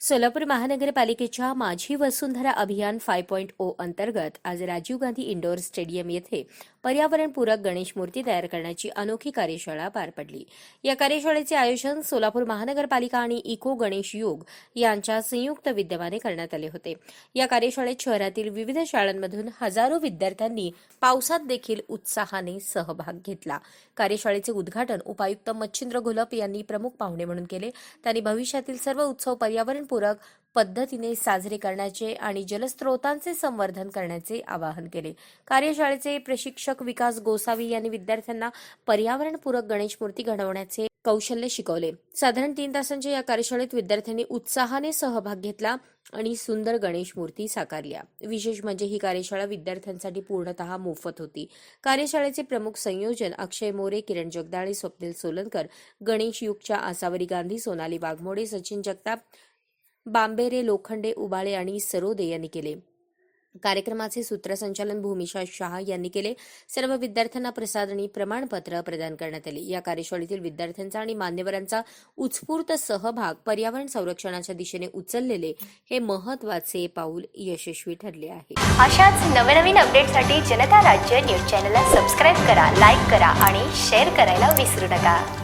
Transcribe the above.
सोलापूर महानगरपालिकेच्या माझी वसुंधरा अभियान फाय पॉईंट ओ अंतर्गत आज राजीव गांधी इंडोर स्टेडियम येथे पर्यावरणपूरक गणेश मूर्ती तयार करण्याची अनोखी कार्यशाळा पार पडली. या कार्यशाळेचे आयोजन सोलापूर महानगरपालिका आणि इको गणेश योग यांच्या संयुक्त विद्यमाने करण्यात आले होते. या कार्यशाळेत शहरातील विविध शाळांमधून हजारो विद्यार्थ्यांनी पावसात देखील उत्साहाने सहभाग घेतला. कार्यशाळेचे उद्घाटन उपायुक्त मच्छिंद्र घोलप यांनी प्रमुख पाहुणे म्हणून केले. त्यांनी भविष्यातील सर्व उत्सव पर्यावरण पर्यावरणपूरक पद्धतीने साजरे करण्याचे आणि जलस्रोतांचे संवर्धन करण्याचे आवाहन केले. कार्यशाळेचे प्रशिक्षक विकास गोसावी यांनी विद्यार्थ्यांना पर्यावरणपूरक गणेश मूर्ती घडवण्याचे कौशल्य शिकवले. साधारण तीन तासांच्या या कार्यशाळेत विद्यार्थ्यांनी उत्साहाने सहभाग घेतला आणि सुंदर गणेश मूर्ती साकारल्या. विशेष म्हणजे ही कार्यशाळा विद्यार्थ्यांसाठी पूर्णतः मोफत होती. कार्यशाळेचे प्रमुख संयोजन अक्षय मोरे किरण जगदाळे स्वप्नील सोलनकर गणेश युगच्या आसावरी गांधी सोनाली वाघमोडे सचिन जगताप बांबेरे लोखंडे उबाळे आणि सरोदे यांनी केले. कार्यक्रमाचे सूत्रसंचालन भूमिशा शहा यांनी केले. सर्व विद्यार्थ्यांना प्रसाद आणि प्रमाणपत्र प्रदान करण्यात आले. या कार्यशाळेतील विद्यार्थ्यांचा आणि मान्यवरांचा उत्स्फूर्त सहभाग पर्यावरण संरक्षणाच्या दिशेने उचललेले हे महत्त्वाचे पाऊल यशस्वी ठरले आहे. अशाच नवनवीन अपडेटसाठी जनता राज्य न्यूज चॅनलला सबस्क्राईब करा लाईक करा आणि शेअर करायला विसरू नका.